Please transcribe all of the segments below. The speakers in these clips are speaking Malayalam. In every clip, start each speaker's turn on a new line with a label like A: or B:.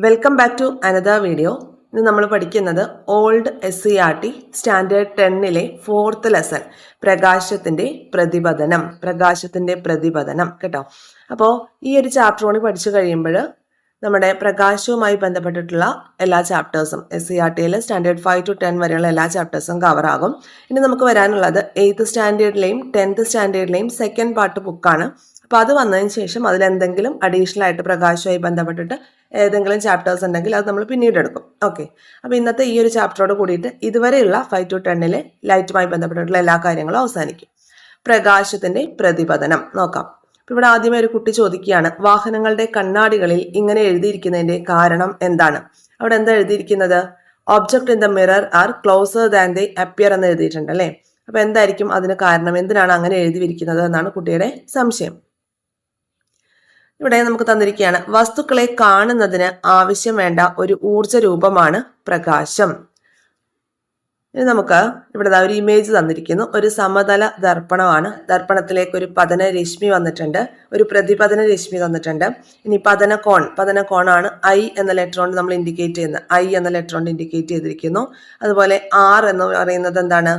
A: Welcome back to another video ഇന്ന് നമ്മൾ പഠിക്കുന്നത് old S C R T standard ടെന്നിലെ fourth lesson പ്രകാശത്തിന്റെ പ്രതിപതനം പ്രകാശത്തിന്റെ പ്രതിപതനം കേട്ടോ? അപ്പോൾ ഈ ഒരു ചാപ്റ്റർ കൂടി പഠിച്ചു കഴിയുമ്പോൾ നമ്മുടെ പ്രകാശവുമായി ബന്ധപ്പെട്ടിട്ടുള്ള എല്ലാ ചാപ്റ്റേഴ്സും എസ് സി ആർ ടിയിൽ സ്റ്റാൻഡേർഡ് ഫൈവ് ടു ടെൻ വരെയുള്ള എല്ലാ ചാപ്റ്റേഴ്സും കവറാകും ഇനി നമുക്ക് വരാനുള്ളത് എയ്ത്ത് സ്റ്റാൻഡേർഡിലെയും ടെൻത്ത് സ്റ്റാൻഡേർഡിലെയും സെക്കൻഡ് പാർട്ട് ബുക്കാണ് അപ്പോൾ അത് വന്നതിന് ശേഷം അതിലെന്തെങ്കിലും അഡീഷണൽ ആയിട്ട് പ്രകാശവുമായി ബന്ധപ്പെട്ടിട്ട് ഏതെങ്കിലും ചാപ്റ്റേഴ്സ് ഉണ്ടെങ്കിൽ അത് നമ്മൾ പിന്നീട് എടുക്കും. ഓക്കെ അപ്പോൾ ഇന്നത്തെ ഈ ഒരു ചാപ്റ്ററോട് കൂടിയിട്ട് ഇതുവരെയുള്ള ഫൈവ് ടു ടെന്നിലെ ലൈറ്റുമായി ബന്ധപ്പെട്ടിട്ടുള്ള എല്ലാ കാര്യങ്ങളും അവസാനിക്കും. പ്രകാശത്തിന്റെ പ്രതിപതനം. നോക്കാം. ഇവിടെ ആദ്യമേ ഒരു കുട്ടി ചോദിക്കുകയാണ് വാഹനങ്ങളുടെ കണ്ണാടികളിൽ ഇങ്ങനെ എഴുതിയിരിക്കുന്നതിന്റെ കാരണം എന്താണ്? അവിടെ എന്താ എഴുതിയിരിക്കുന്നത്? Object in the mirror are closer than they appear എന്ന് എഴുതിയിട്ടുണ്ട് അല്ലേ? അപ്പോൾ എന്തായിരിക്കും അതിന് കാരണം? എന്തിനാണ് അങ്ങനെ എഴുതിയിരിക്കുന്നത് എന്നാണ് കുട്ടിയുടെ സംശയം. ഇവിടെ നമുക്ക് തന്നിരിക്കുകയാണ്. വസ്തുക്കളെ കാണുന്നതിന് ആവശ്യം വേണ്ട ഒരു ഊർജ രൂപമാണ് പ്രകാശം. ഇനി നമുക്ക് ഇവിടെ ഒരു ഇമേജ് തന്നിരിക്കുന്നു. ഒരു സമതല ദർപ്പണമാണ്. ദർപ്പണത്തിലേക്ക് ഒരു പതന രശ്മി വന്നിട്ടുണ്ട്. ഒരു പ്രതിപതന രശ്മി തന്നിട്ടുണ്ട്. ഇനി പതന കോൺ പതന കോണാണ് ഐ എന്ന ലെറ്റർ കൊണ്ട് നമ്മൾ ഇൻഡിക്കേറ്റ് ചെയ്യുന്നത്. ഐ എന്ന ലെറ്റർ കൊണ്ട് ഇൻഡിക്കേറ്റ് ചെയ്തിരിക്കുന്നു. അതുപോലെ ആർ എന്ന് പറയുന്നത് എന്താണ്?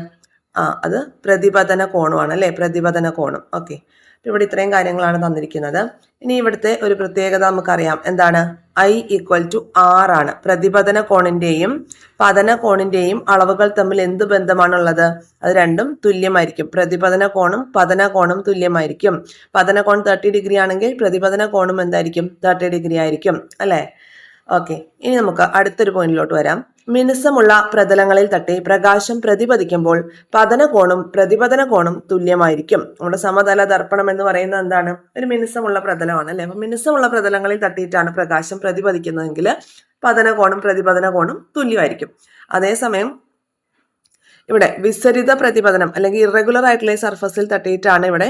A: ആ അത് പ്രതിപതന കോണുമാണ് അല്ലേ? പ്രതിപതന കോണും. ഓക്കെ ഇവിടെ ഇത്രയും കാര്യങ്ങളാണ് തന്നിരിക്കുന്നത്. ഇനി ഇവിടുത്തെ ഒരു പ്രത്യേകത നമുക്കറിയാം. എന്താണ്? ഐ ഈക്വൽ ടു ആർ ആണ്. പ്രതിപതന കോണിന്റെയും പതന കോണിന്റെയും അളവുകൾ തമ്മിൽ എന്ത് ബന്ധമാണുള്ളത്? അത് രണ്ടും തുല്യമായിരിക്കും. പ്രതിപതന കോണും പതന കോണും തുല്യമായിരിക്കും. പതന കോൺ തേർട്ടി ഡിഗ്രി ആണെങ്കിൽ പ്രതിപതന കോണും എന്തായിരിക്കും? തേർട്ടി ഡിഗ്രി ആയിരിക്കും. അല്ലേ? ഓക്കെ ഇനി നമുക്ക് അടുത്തൊരു പോയിന്റിലോട്ട് വരാം. മിനുസമുള്ള പ്രതലങ്ങളിൽ തട്ടി പ്രകാശം പ്രതിപതിക്കുമ്പോൾ പതന കോണും പ്രതിപതന കോണും തുല്യമായിരിക്കും. നമ്മുടെ സമതല ദർപ്പണം എന്ന് പറയുന്നത് എന്താണ്? ഒരു മിനുസമുള്ള പ്രതലമാണ് അല്ലെ? അപ്പൊ മിനുസമുള്ള പ്രതലങ്ങളിൽ തട്ടിയിട്ടാണ് പ്രകാശം പ്രതിപതിക്കുന്നതെങ്കിൽ പതന കോണും പ്രതിപതന കോണും തുല്യമായിരിക്കും. അതേസമയം ഇവിടെ വിസരിത പ്രതിപതനം അല്ലെങ്കിൽ ഇറഗുലർ ആയിട്ടുള്ള സർഫസിൽ തട്ടിയിട്ടാണ് ഇവിടെ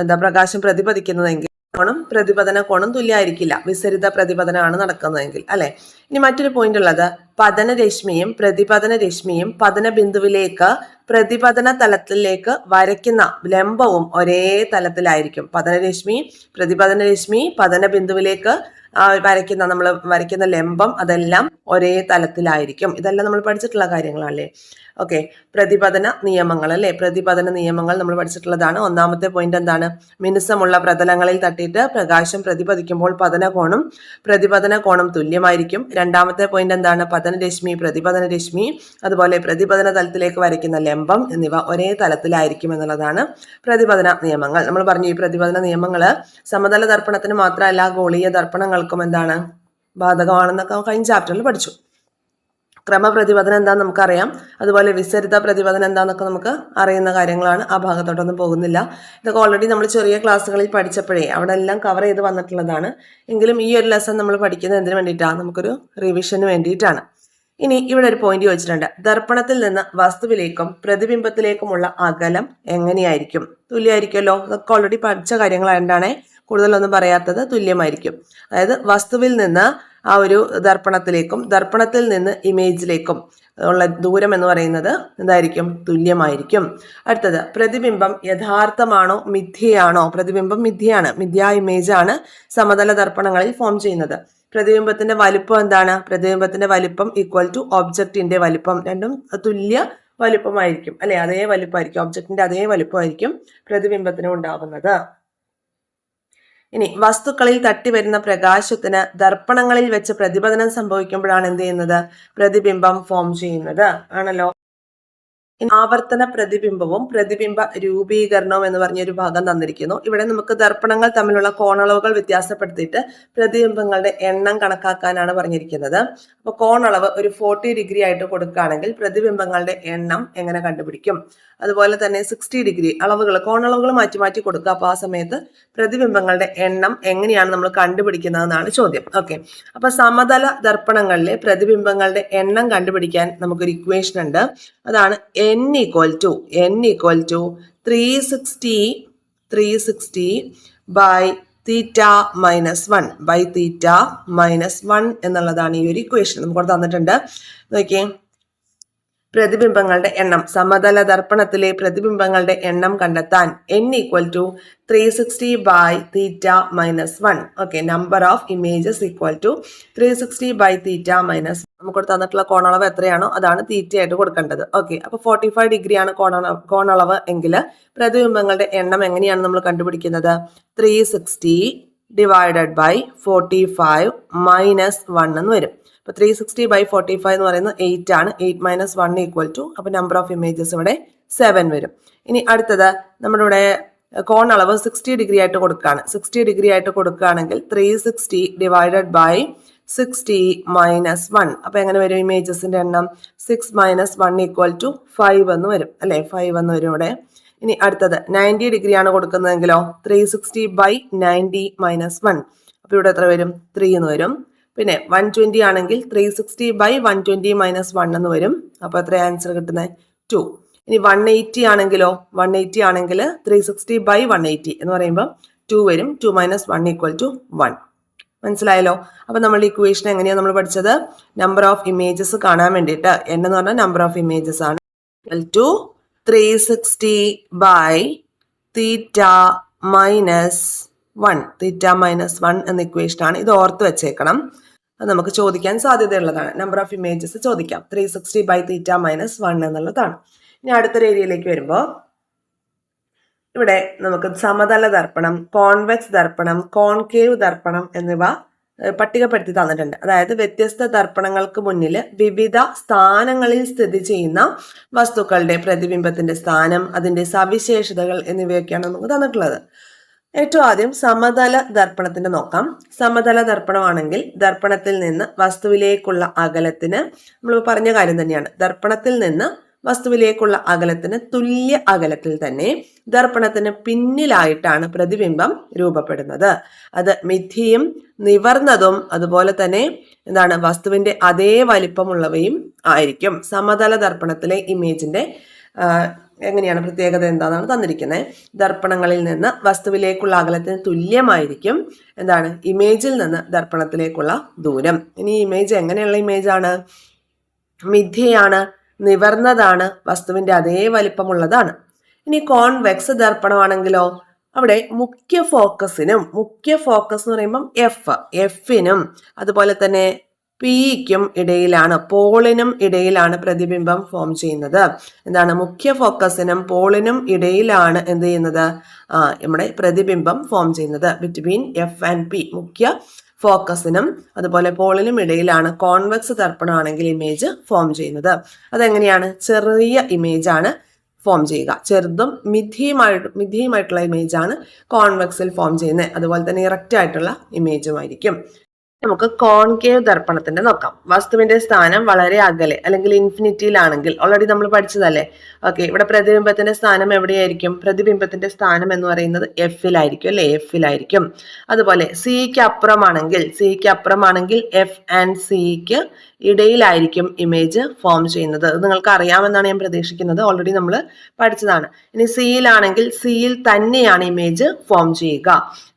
A: എന്താ പ്രകാശം പ്രതിപതിക്കുന്നതെങ്കിൽ കോണും പ്രതിപതന കോണും തുല്യമായിരിക്കില്ല വിസരിത പ്രതിപതനമാണ് നടക്കുന്നതെങ്കിൽ അല്ലെ? ഇനി മറ്റൊരു പോയിന്റ് ഉള്ളത്. പതന രശ്മിയും പ്രതിപതന രശ്മിയും പതന ബിന്ദുവിലേക്ക് പ്രതിപതന തലത്തിലേക്ക് വരയ്ക്കുന്ന ലംബവും ഒരേ തലത്തിലായിരിക്കും. പതനരശ്മി പ്രതിപതന രശ്മി പതന ബിന്ദുവിലേക്ക് വരയ്ക്കുന്ന നമ്മൾ വരയ്ക്കുന്ന ലംബം അതെല്ലാം ഒരേ തലത്തിലായിരിക്കും. ഇതെല്ലാം നമ്മൾ പഠിച്ചിട്ടുള്ള കാര്യങ്ങളല്ലേ? ഓക്കെ പ്രതിപതന നിയമങ്ങൾ അല്ലേ? പ്രതിപതന നിയമങ്ങൾ നമ്മൾ പഠിച്ചിട്ടുള്ളതാണ്. ഒന്നാമത്തെ പോയിന്റ് എന്താണ്? മിനുസമുള്ള പ്രതലങ്ങളിൽ തട്ടിയിട്ട് പ്രകാശം പ്രതിപതിക്കുമ്പോൾ പതന കോണും കോണും തുല്യമായിരിക്കും. രണ്ടാമത്തെ പോയിന്റ് എന്താണ്? പതനരശ്മി പ്രതിപതന രശ്മി അതുപോലെ പ്രതിപതന തലത്തിലേക്ക് വരയ്ക്കുന്ന ലംബം എന്നിവ ഒരേ തലത്തിലായിരിക്കും എന്നുള്ളതാണ് പ്രതിപതന നിയമങ്ങൾ. നമ്മൾ പറഞ്ഞു ഈ പ്രതിപതന നിയമങ്ങൾ സമതല ദർപ്പണത്തിന് മാത്രമല്ല ഗോളീയ ദർപ്പണങ്ങൾക്കും എന്താണ്? ബാധകമാണെന്നൊക്കെ കഴിഞ്ഞ ചാപ്റ്ററിൽ പഠിച്ചു. ക്രമപ്രതിപദനം എന്താണെന്ന് നമുക്കറിയാം. അതുപോലെ വിസരിത പ്രതിപദനം എന്താണെന്നൊക്കെ നമുക്ക് അറിയുന്ന കാര്യങ്ങളാണ് ആ ഭാഗത്തോട്ടൊന്നും പോകുന്നില്ല. ഇതൊക്കെ ഓൾറെഡി നമ്മൾ ചെറിയ ക്ലാസ്സുകളിൽ പഠിച്ചപ്പോഴേ അവിടെ എല്ലാം കവർ ചെയ്ത് വന്നിട്ടുള്ളതാണ്. എങ്കിലും ഈ ഒരു ലെസൺ നമ്മൾ പഠിക്കുന്നത് എന്തിനു വേണ്ടിയിട്ടാണ് നമുക്കൊരു റിവിഷന് വേണ്ടിയിട്ടാണ്. ഇനി ഇവിടെ ഒരു പോയിന്റ് ചോദിച്ചിട്ടുണ്ട്. ദർപ്പണത്തിൽ നിന്ന് വസ്തുവിലേക്കും പ്രതിബിംബത്തിലേക്കുമുള്ള അകലം എങ്ങനെയായിരിക്കും? തുല്യമായിരിക്കുമല്ലോ ഇതൊക്കെ ഓൾറെഡി പഠിച്ച കാര്യങ്ങളായതുകൊണ്ടാണ് കൂടുതലൊന്നും പറയാത്തത് തുല്യമായിരിക്കും. അതായത് വസ്തുവിൽ നിന്ന് ആ ഒരു ദർപ്പണത്തിലേക്കും ദർപ്പണത്തിൽ നിന്ന് ഇമേജിലേക്കും ഉള്ള ദൂരം എന്ന് പറയുന്നത് എന്തായിരിക്കും? തുല്യമായിരിക്കും. അടുത്തത് പ്രതിബിംബം യഥാർത്ഥമാണോ മിഥ്യയാണോ? പ്രതിബിംബം മിഥ്യയാണ് മിഥ്യ ഇമേജ് ആണ് സമതല ദർപ്പണങ്ങളിൽ ഫോം ചെയ്യുന്നത്. പ്രതിബിംബത്തിന്റെ വലിപ്പം എന്താണ്? പ്രതിബിംബത്തിന്റെ വലിപ്പം ഈക്വൽ ടു ഒബ്ജക്റ്റിന്റെ വലിപ്പം. രണ്ടും തുല്യ വലിപ്പമായിരിക്കും. അല്ലെ? അതേ വലിപ്പമായിരിക്കും. ഒബ്ജക്റ്റിന്റെ അതേ വലിപ്പമായിരിക്കും പ്രതിബിംബത്തിന് ഉണ്ടാകുന്നത് ഇനി വസ്തുക്കളിൽ തട്ടി വരുന്ന പ്രകാശത്തിന് ദർപ്പണങ്ങളിൽ വെച്ച് പ്രതിപതനം സംഭവിക്കുമ്പോഴാണ് എന്ത് ചെയ്യുന്നത്? പ്രതിബിംബം ഫോം ചെയ്യുന്നത്. ആണല്ലോ? ആവർത്തന പ്രതിബിംബവും പ്രതിബിംബ രൂപീകരണവും എന്ന് പറഞ്ഞ ഒരു ഭാഗം തന്നിരിക്കുന്നു. ഇവിടെ നമുക്ക് ദർപ്പണങ്ങൾ തമ്മിലുള്ള കോണളവുകൾ വ്യത്യാസപ്പെടുത്തിയിട്ട് പ്രതിബിംബങ്ങളുടെ എണ്ണം കണക്കാക്കാനാണ് പറഞ്ഞിരിക്കുന്നത്. അപ്പോൾ കോണളവ് ഒരു ഫോർട്ടി ഡിഗ്രി ആയിട്ട് കൊടുക്കുകയാണെങ്കിൽ പ്രതിബിംബങ്ങളുടെ എണ്ണം എങ്ങനെ കണ്ടുപിടിക്കും? അതുപോലെ തന്നെ സിക്സ്റ്റി ഡിഗ്രി അളവുകൾ കോണളവുകൾ മാറ്റി മാറ്റി കൊടുക്കുക. അപ്പോൾ ആ സമയത്ത് പ്രതിബിംബങ്ങളുടെ എണ്ണം എങ്ങനെയാണ് നമ്മൾ കണ്ടുപിടിക്കുന്നതെന്നാണ് ചോദ്യം. ഓക്കെ അപ്പൊ സമതല ദർപ്പണങ്ങളിലെ പ്രതിബിംബങ്ങളുടെ എണ്ണം കണ്ടുപിടിക്കാൻ നമുക്കൊരു ഇക്വേഷൻ ഉണ്ട്. അതാണ് N equal to N equal to three sixty three sixty by theta minus one by theta minus one എന്നുള്ളതാണ് ഈ ഒരു ഇക്വേഷൻ നമുക്ക് തന്നിട്ടുണ്ട്. നോക്കിയേ. പ്രതിബിംബങ്ങളുടെ എണ്ണം. സമതല ദർപ്പണത്തിലെ പ്രതിബിംബങ്ങളുടെ എണ്ണം കണ്ടെത്താൻ N equal to three sixty by theta minus one okay number of images equal to three sixty by theta minus നമുക്ക് തന്നിട്ടുള്ള കോണളവ് എത്രയാണോ അതാണ് തീറ്റയായിട്ട് കൊടുക്കേണ്ടത്. ഓക്കെ അപ്പോൾ ഫോർട്ടി ഫൈവ് ഡിഗ്രിയാണ് കോണ കോണളവ് എങ്കിൽ പ്രതിബിംബങ്ങളുടെ എണ്ണം എങ്ങനെയാണ് നമ്മൾ കണ്ടുപിടിക്കുന്നത്? Three sixty divided by forty five minus one എന്ന് വരും. അപ്പോൾ three sixty by forty five എന്ന് പറയുന്നത് എയ്റ്റ് ആണ്. Eight minus one equal to അപ്പോൾ നമ്പർ ഓഫ് ഇമേജസ് ഇവിടെ സെവൻ വരും. ഇനി അടുത്തത് നമ്മുടെ ഇവിടെ കോൺ അളവ് സിക്സ്റ്റി ഡിഗ്രി ആയിട്ട് കൊടുക്കുകയാണ്. സിക്സ്റ്റി ഡിഗ്രി ആയിട്ട് കൊടുക്കുകയാണെങ്കിൽ three sixty divided by sixty minus one അപ്പോൾ എങ്ങനെ വരും ഇമേജസിന്റെ എണ്ണം? Six minus one equal to five എന്ന് വരും. അല്ലേ? ഫൈവ് എന്ന് വരും ഇവിടെ. ഇനി അടുത്തത് നയന്റി ഡിഗ്രി ആണ് കൊടുക്കുന്നതെങ്കിലോ? Three sixty by ninety minus one അപ്പോൾ ഇവിടെ എത്ര വരും? ത്രീ എന്ന് വരും. പിന്നെ വൺ ട്വന്റി ആണെങ്കിൽ three sixty by one twenty minus one എന്ന് വരും. അപ്പോൾ എത്ര ആൻസർ കിട്ടുന്നത് ടു ഇനി വൺ എയ്റ്റി ആണെങ്കിലോ? വൺ എയ്റ്റി ആണെങ്കിൽ three sixty by one eighty എന്ന് പറയുമ്പോൾ ടു വരും. Two minus one equal to one മനസ്സിലായല്ലോ? അപ്പോൾ നമ്മൾ ഇക്വേഷൻ എങ്ങനെയാണ് നമ്മൾ പഠിച്ചത്? നമ്പർ ഓഫ് ഇമേജസ് കാണാൻ വേണ്ടിയിട്ട്. n എന്ന് പറഞ്ഞാൽ നമ്പർ ഓഫ് ഇമേജസ് ആണ്. To three sixty by theta minus one theta minus one എന്ന ഇക്വേഷൻ ആണ് ഇത് ഓർത്ത് വെച്ചേക്കണം. അത് നമുക്ക് ചോദിക്കാൻ സാധ്യതയുള്ളതാണ്. നമ്പർ ഓഫ് ഇമേജസ് ചോദിക്കാം. Three sixty by theta minus one എന്നുള്ളതാണ്. ഇനി അടുത്തൊരു ഏരിയയിലേക്ക് വരുമ്പോൾ ഇവിടെ നമുക്ക് സമതല ദർപ്പണം കോൺവെക്സ് ദർപ്പണം കോൺകേവ് ദർപ്പണം എന്നിവ പട്ടികപ്പെടുത്തി തന്നിട്ടുണ്ട്. അതായത് വ്യത്യസ്ത ദർപ്പണങ്ങൾക്ക് മുന്നിൽ വിവിധ സ്ഥാനങ്ങളിൽ സ്ഥിതി ചെയ്യുന്ന വസ്തുക്കളുടെ പ്രതിബിംബത്തിന്റെ സ്ഥാനം അതിന്റെ സവിശേഷതകൾ എന്നിവയൊക്കെയാണ് നമുക്ക് തന്നിട്ടുള്ളത്. ഏറ്റവും ആദ്യം സമതല ദർപ്പണത്തിന്റെ നോക്കാം. സമതല ദർപ്പണമാണെങ്കിൽ ദർപ്പണത്തിൽ നിന്ന് വസ്തുവിലേക്കുള്ള അകലത്തിന് നമ്മൾ പറഞ്ഞ കാര്യം തന്നെയാണ്. ദർപ്പണത്തിൽ നിന്ന് വസ്തുവിലേക്കുള്ള അകലത്തിന് തുല്യ അകലത്തിൽ തന്നെ ദർപ്പണത്തിന് പിന്നിലായിട്ടാണ് പ്രതിബിംബം രൂപപ്പെടുന്നത്. അത് മിഥിയും നിവർന്നതും അതുപോലെ തന്നെ എന്താണ് വസ്തുവിന്റെ അതേ വലിപ്പമുള്ളവയും ആയിരിക്കും. സമതല ദർപ്പണത്തിലെ ഇമേജിന്റെ എങ്ങനെയാണ് പ്രത്യേകത എന്താണെന്നാണ് തന്നിരിക്കുന്നത് ദർപ്പണങ്ങളിൽ നിന്ന് വസ്തുവിലേക്കുള്ള അകലത്തിന് തുല്യമായിരിക്കും. എന്താണ്? ഇമേജിൽ നിന്ന് ദർപ്പണത്തിലേക്കുള്ള ദൂരം. ഇനി ഇമേജ് എങ്ങനെയുള്ള ഇമേജാണ്? മിഥ്യയാണ് നിവർന്നതാണ് വസ്തുവിന്റെ അതേ വലിപ്പമുള്ളതാണ്. ഇനി കോൺവെക്സ് ദർപ്പണമാണെങ്കിലോ അവിടെ മുഖ്യ ഫോക്കസിനും മുഖ്യ ഫോക്കസ് എന്ന് പറയുമ്പം എഫ് എഫിനും അതുപോലെ തന്നെ പിക്കും ഇടയിലാണ് പോളിനും ഇടയിലാണ് പ്രതിബിംബം ഫോം ചെയ്യുന്നത്. എന്താണ്? മുഖ്യ ഫോക്കസിനും പോളിനും ഇടയിലാണ് എന്ത് ചെയ്യുന്നത്? നമ്മുടെ പ്രതിബിംബം ഫോം ചെയ്യുന്നത്. ബിറ്റ്വീൻ എഫ് ആൻഡ് പി മുഖ്യ ഫോക്കസിനും അതുപോലെ പോളിനും ഇടയിലാണ് കോൺവെക്സ് ദർപ്പണമാണെങ്കിൽ ഇമേജ് ഫോം ചെയ്യുന്നത്. അതെങ്ങനെയാണ്? ചെറിയ ഇമേജ് ആണ് ഫോം ചെയ്യുക. ചെറുതും മിഥിയുമായിട്ട് മിഥിയുമായിട്ടുള്ള ഇമേജാണ് കോൺവെക്സിൽ ഫോം ചെയ്യുന്നത്. അതുപോലെ തന്നെ ഇറക്റ്റ് ആയിട്ടുള്ള ഇമേജും ആയിരിക്കും. നമുക്ക് കോൺകേവ് ദർപ്പണത്തിന്റെ നോക്കാം. വസ്തുവിന്റെ സ്ഥാനം വളരെ അകലെ അല്ലെങ്കിൽ ഇൻഫിനിറ്റിയിലാണെങ്കിൽ ഓൾറെഡി നമ്മൾ പഠിച്ചതല്ലേ? ഓക്കെ ഇവിടെ പ്രതിബിംബത്തിന്റെ സ്ഥാനം എവിടെയായിരിക്കും? പ്രതിബിംബത്തിന്റെ സ്ഥാനം എന്ന് പറയുന്നത് എഫിലായിരിക്കും അല്ലെ? എഫിലായിരിക്കും അതുപോലെ സിക്ക് അപ്പുറമാണെങ്കിൽ സിക്ക് അപ്പുറമാണെങ്കിൽ എഫ് ആൻഡ് സിക്ക് ഇടയിലായിരിക്കും ഇമേജ് ഫോം ചെയ്യുന്നത്. അത് നിങ്ങൾക്ക് അറിയാമെന്നാണ് ഞാൻ പ്രതീക്ഷിക്കുന്നത്. ഓൾറെഡി നമ്മൾ പഠിച്ചതാണ്. ഇനി സിയിലാണെങ്കിൽ സിയിൽ തന്നെയാണ് ഇമേജ് ഫോം ചെയ്യുക.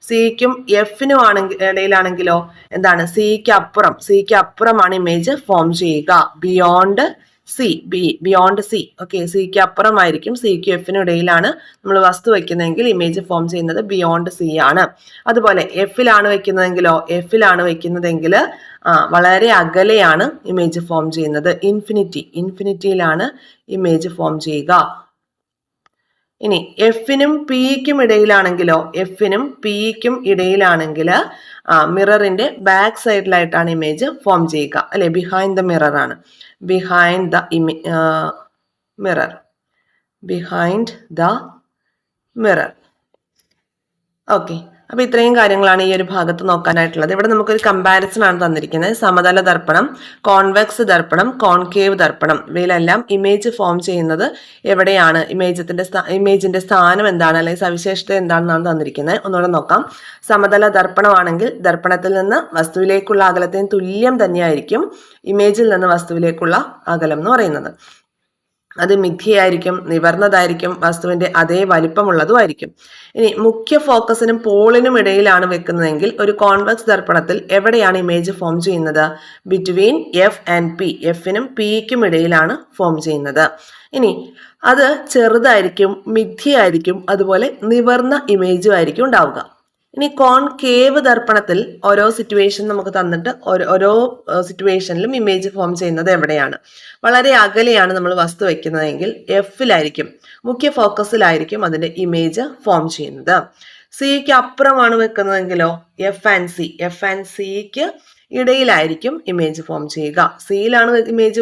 A: സിക്കും എഫിനും ആണെങ്കിൽ ഇടയിലാണെങ്കിലോ എന്താണ്? സിക്ക് അപ്പുറം. സിക്ക് അപ്പുറമാണ് ഇമേജ് ഫോം ചെയ്യുക. Beyond C B beyond C okay സിക്ക് അപ്പുറമായിരിക്കും. സിക്കും എഫിനും ഇടയിലാണ് നമ്മൾ വസ്തു വെക്കുന്നതെങ്കിൽ ഇമേജ് ഫോം ചെയ്യുന്നത് ബിയോണ്ട് സി ആണ്. അതുപോലെ എഫിലാണ് വെക്കുന്നതെങ്കിലോ എഫിലാണ് വെക്കുന്നതെങ്കിൽ വളരെ അകലെയാണ് ഇമേജ് ഫോം ചെയ്യുന്നത്. ഇൻഫിനിറ്റി ഇൻഫിനിറ്റിയിലാണ് ഇമേജ് ഫോം ചെയ്യുക. ഇനി എഫിനും പിക്കും ഇടയിലാണെങ്കിലോ എഫിനും പിക്കും ഇടയിലാണെങ്കിൽ മിററിന്റെ ബാക്ക് സൈഡിലായിട്ടാണ് ഇമേജ് ഫോം ചെയ്യുക. അല്ലെ? ബിഹൈൻഡ് ദ മിറർ ആണ്. Behind the mirror behind the mirror okay അപ്പൊ ഇത്രയും കാര്യങ്ങളാണ് ഈ ഒരു ഭാഗത്ത് നോക്കാനായിട്ടുള്ളത്. ഇവിടെ നമുക്കൊരു കമ്പാരിസൺ ആണ് തന്നിരിക്കുന്നത്. സമതല ദർപ്പണം കോൺവെക്സ് ദർപ്പണം കോൺകേവ് ദർപ്പണം. ഇവയിലെല്ലാം ഇമേജ് ഫോം ചെയ്യുന്നത് എവിടെയാണ്? ഇമേജത്തിന്റെ ഇമേജിന്റെ സ്ഥാനം എന്താണ്? അല്ലെങ്കിൽ സവിശേഷത എന്താണെന്നാണ് തന്നിരിക്കുന്നത്. ഒന്നുകൂടെ നോക്കാം. സമതല ദർപ്പണമാണെങ്കിൽ ദർപ്പണത്തിൽ നിന്ന് വസ്തുവിലേക്കുള്ള അകലത്തിന് തുല്യം തന്നെയായിരിക്കും ഇമേജിൽ നിന്ന് വസ്തുവിലേക്കുള്ള അകലം എന്ന് പറയുന്നത്. അത് മിഥ്യയായിരിക്കും നിവർന്നതായിരിക്കും വസ്തുവിന്റെ അതേ വലിപ്പമുള്ളതുമായിരിക്കും. ഇനി മുഖ്യ ഫോക്കസിനും പോളിനും ഇടയിലാണ് വെക്കുന്നതെങ്കിൽ ഒരു കോൺവെക്സ് ദർപ്പണത്തിൽ എവിടെയാണ് ഇമേജ് ഫോം ചെയ്യുന്നത്? ബിറ്റ്വീൻ എഫ് ആൻഡ് പി എഫിനും പിക്കും ഇടയിലാണ് ഫോം ചെയ്യുന്നത്. ഇനി അത് ചെറുതായിരിക്കും മിഥ്യയായിരിക്കും അതുപോലെ നിവർന്ന ഇമേജും ആയിരിക്കും ഉണ്ടാവുക. ഇനി കോൺ കേവ് ദർപ്പണത്തിൽ ഓരോ സിറ്റുവേഷൻ നമുക്ക് തന്നിട്ട് ഓരോ സിറ്റുവേഷനിലും ഇമേജ് ഫോം ചെയ്യുന്നത് എവിടെയാണ്? വളരെ അകലെയാണ് നമ്മൾ വസ്തു വയ്ക്കുന്നതെങ്കിൽ എഫിലായിരിക്കും മുഖ്യ ഫോക്കസിലായിരിക്കും അതിന്റെ ഇമേജ് ഫോം ചെയ്യുന്നത്. സിക്ക് അപ്പുറമാണ് വെക്കുന്നതെങ്കിലോ F and C F and സിക്ക് ഇടയിലായിരിക്കും ഇമേജ് ഫോം ചെയ്യുക. സിയിലാണ് ഇമേജ്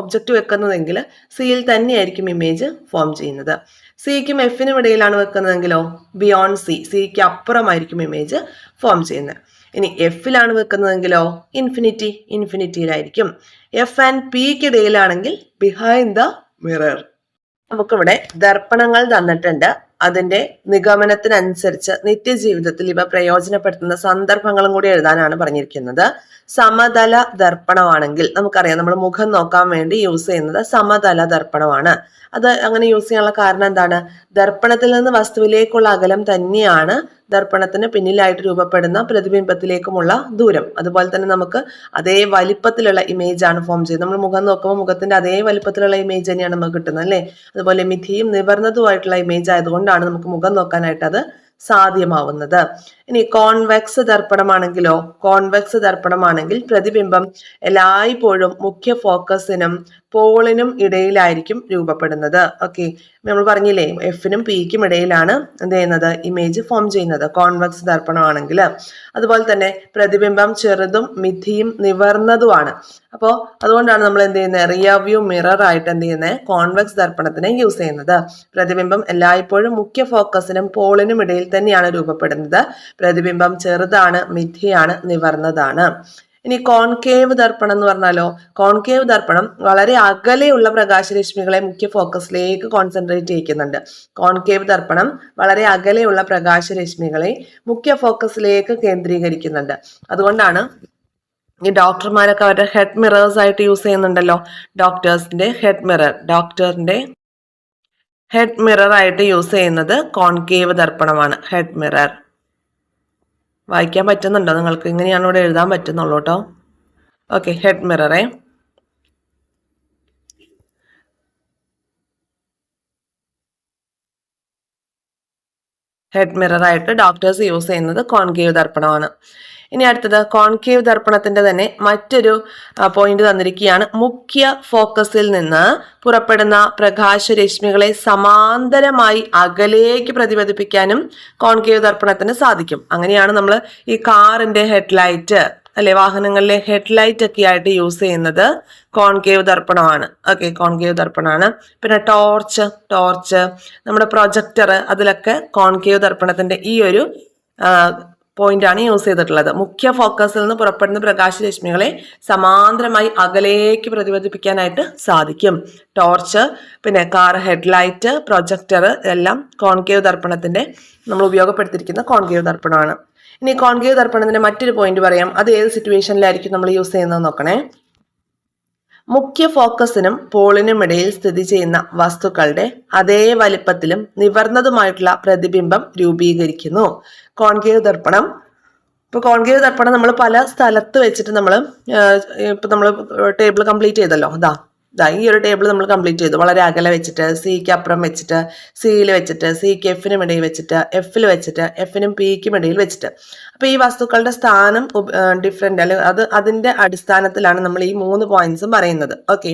A: ഒബ്ജക്റ്റ് വെക്കുന്നതെങ്കിൽ സിയിൽ തന്നെയായിരിക്കും ഇമേജ് ഫോം ചെയ്യുന്നത്. സിക്കും എഫിനും ഇടയിലാണ് വെക്കുന്നതെങ്കിലോ ബിയോണ്ട് സി സിക്ക് അപ്പുറമായിരിക്കും ഇമേജ് ഫോം ചെയ്യുന്നത്. ഇനി എഫിലാണ് വെക്കുന്നതെങ്കിലോ ഇൻഫിനിറ്റി ഇൻഫിനിറ്റിയിലായിരിക്കും എഫ് ആൻഡ് പിക്ക് ഇടയിലാണെങ്കിൽ ബിഹൈൻഡ് ദ മിറർ നമുക്കിവിടെ ദർപ്പണങ്ങൾ തന്നിട്ടുണ്ട്. അതിന്റെ നിഗമനത്തിനനുസരിച്ച് നിത്യജീവിതത്തിൽ ഇവ പ്രയോജനപ്പെടുത്തുന്ന സന്ദർഭങ്ങളും കൂടി എഴുതാനാണ് പറഞ്ഞിരിക്കുന്നത്. സമതല ദർപ്പണമാണെങ്കിൽ നമുക്കറിയാം നമ്മൾ മുഖം നോക്കാൻ വേണ്ടി യൂസ് ചെയ്യുന്നത് സമതല ദർപ്പണമാണ്. അത് അങ്ങനെ യൂസ് ചെയ്യാനുള്ള കാരണം എന്താണ്? ദർപ്പണത്തിൽ നിന്ന് വസ്തുവിലേക്കുള്ള അകലം തന്നെയാണ് ദർപ്പണത്തിന് പിന്നിലായിട്ട് രൂപപ്പെടുന്ന പ്രതിബിംബത്തിലേക്കുമുള്ള ദൂരം. അതുപോലെ തന്നെ നമുക്ക് അതേ വലിപ്പത്തിലുള്ള ഇമേജ് ആണ് ഫോം ചെയ്യുന്നത്. നമ്മൾ മുഖം നോക്കുമ്പോൾ മുഖത്തിന്റെ അതേ വലിപ്പത്തിലുള്ള ഇമേജ് തന്നെയാണ് നമുക്ക് കിട്ടുന്നത് അല്ലേ? അതുപോലെ മിഥിയും നിവർന്നതുമായിട്ടുള്ള ഇമേജ് ആയതുകൊണ്ടാണ് നമുക്ക് മുഖം നോക്കാനായിട്ട് അത് സാധ്യമാവുന്നത്. ഇനി കോൺവെക്സ് ദർപ്പണമാണെങ്കിലോ കോൺവെക്സ് ദർപ്പണമാണെങ്കിൽ പ്രതിബിംബം എല്ലായ്പ്പോഴും മുഖ്യ ഫോക്കസിനും പോളിനും ഇടയിലായിരിക്കും രൂപപ്പെടുന്നത്. ഓക്കെ നമ്മൾ പറഞ്ഞില്ലേ എഫിനും പിക്കും ഇടയിലാണ് എന്ത് ചെയ്യുന്നത്? ഇമേജ് ഫോം ചെയ്യുന്നത്. കോൺവെക്സ് ദർപ്പണമാണെങ്കിൽ. അതുപോലെ തന്നെ പ്രതിബിംബം ചെറുതും മിഥിയും നിവർന്നതുമാണ്. അപ്പോൾ അതുകൊണ്ടാണ് നമ്മൾ എന്ത് ചെയ്യുന്നത്? റിയർ വ്യൂ മിറർ ആയിട്ട് എന്ത് ചെയ്യുന്നത്? കോൺവെക്സ് ദർപ്പണത്തിനെ യൂസ് ചെയ്യുന്നത്. പ്രതിബിംബം എല്ലായ്പ്പോഴും മുഖ്യ ഫോക്കസിനും പോളിനും ഇടയിൽ തന്നെയാണ് രൂപപ്പെടുന്നത്. പ്രതിബിംബം ചെറുതാണ് മിഥിയാണ് നിവർന്നതാണ്. ഇനി കോൺകേവ് ദർപ്പണം എന്ന് പറഞ്ഞാലോ? കോൺകേവ് ദർപ്പണം വളരെ അകലെയുള്ള പ്രകാശരശ്മികളെ മുഖ്യ ഫോക്കസിലേക്ക് കോൺസെൻട്രേറ്റ് ചെയ്യിക്കുന്നുണ്ട്. കോൺകേവ് ദർപ്പണം വളരെ അകലെയുള്ള പ്രകാശരശ്മികളെ മുഖ്യ ഫോക്കസിലേക്ക് കേന്ദ്രീകരിക്കുന്നുണ്ട്. അതുകൊണ്ടാണ് ഈ ഡോക്ടർമാരൊക്കെ അവരുടെ ഹെഡ് മിറേഴ്സ് ആയിട്ട് യൂസ് ചെയ്യുന്നുണ്ടല്ലോ. ഡോക്ടേഴ്സിന്റെ ഹെഡ് മിറർ ഡോക്ടറിന്റെ ഹെഡ് മിറർ ആയിട്ട് യൂസ് ചെയ്യുന്നത് കോൺകേവ് ദർപ്പണമാണ് ഹെഡ് മിറർ. വായിക്കാൻ പറ്റുന്നുണ്ടോ നിങ്ങൾക്ക്? ഇങ്ങനെയാണ് ഇവിടെ എഴുതാൻ പറ്റുന്നുള്ളൂ കേട്ടോ. ഓക്കെ ഹെഡ് മിററേ. ഹെഡ് മിറർ ആയിട്ട് ഡോക്ടേഴ്സ് യൂസ് ചെയ്യുന്നത് കോൺകേവ് ദർപ്പണമാണ്. ഇനി അടുത്തത് കോൺകേവ് ദർപ്പണത്തിന്റെ തന്നെ മറ്റൊരു പോയിന്റ് തന്നിരിക്കുകയാണ്. മുഖ്യ ഫോക്കസിൽ നിന്ന് പുറപ്പെടുന്ന പ്രകാശരശ്മികളെ സമാന്തരമായി അകലേക്ക് പ്രതിപദിപ്പിക്കാനും കോൺകേവ് ദർപ്പണത്തിന് സാധിക്കും. അങ്ങനെയാണ് നമ്മൾ ഈ കാറിന്റെ ഹെഡ്ലൈറ്റ് അല്ലെ വാഹനങ്ങളിലെ ഹെഡ്ലൈറ്റ് ഒക്കെ ആയിട്ട് യൂസ് ചെയ്യുന്നത് കോൺകേവ് ദർപ്പണമാണ്. ഓക്കെ കോൺകേവ് ദർപ്പണമാണ്. പിന്നെ ടോർച്ച് ടോർച്ച് നമ്മുടെ പ്രൊജക്ടർ അതിലൊക്കെ കോൺകേവ് ദർപ്പണത്തിന്റെ ഈ ഒരു പോയിന്റ് ആണ് യൂസ് ചെയ്തിട്ടുള്ളത്. മുഖ്യ ഫോക്കസിൽ നിന്ന് പുറപ്പെടുന്ന പ്രകാശരശ്മികളെ സമാന്തരമായി അകലേക്ക് പ്രതിപദിപ്പിക്കാനായിട്ട് സാധിക്കും. ടോർച്ച് പിന്നെ കാർ ഹെഡ്ലൈറ്റ് പ്രൊജക്ടർ എല്ലാം കോൺകേവ് ദർപ്പണത്തിന്റെ നമ്മൾ ഉപയോഗപ്പെടുത്തിയിരിക്കുന്ന കോൺകേവ് ദർപ്പണമാണ്. ഇനി കോൺകേവ് ദർപ്പണത്തിന്റെ മറ്റൊരു പോയിന്റ് പറയാം. അത് ഏത് സിറ്റുവേഷനിലായിരിക്കും നമ്മൾ യൂസ് ചെയ്യുന്നത് നോക്കണേ. മുഖ്യ ഫോക്കസിനും പോളിനും ഇടയിൽ സ്ഥിതി ചെയ്യുന്ന വസ്തുക്കളുടെ അതേ വലിപ്പത്തിലും നിവർന്നതുമായിട്ടുള്ള പ്രതിബിംബം രൂപീകരിക്കുന്നു. കോൺകേവ് ദർപ്പണം. ഇപ്പൊ കോൺകേവ് ദർപ്പണം നമ്മൾ പല സ്ഥലത്ത് വെച്ചിട്ട് നമ്മൾ ഇപ്പൊ നമ്മൾ ടേബിൾ കംപ്ലീറ്റ് ചെയ്തല്ലോ അതാ. ഈ ഒരു ടേബിൾ നമ്മൾ കംപ്ലീറ്റ് ചെയ്തു. വളരെ അകലെ വെച്ചിട്ട് സിക്ക് അപ്പുറം വെച്ചിട്ട് സിയിൽ വെച്ചിട്ട് സിക്ക് എഫിനും ഇടയിൽ വെച്ചിട്ട് എഫിൽ വെച്ചിട്ട് എഫിനും പിക്കും ഇടയിൽ വെച്ചിട്ട്. അപ്പോൾ ഈ വസ്തുക്കളുടെ സ്ഥാനം ഡിഫറെന്റ് അല്ലെങ്കിൽ അത് അതിന്റെ അടിസ്ഥാനത്തിലാണ് നമ്മൾ ഈ മൂന്ന് പോയിന്റ്സും പറയുന്നത്. ഓക്കെ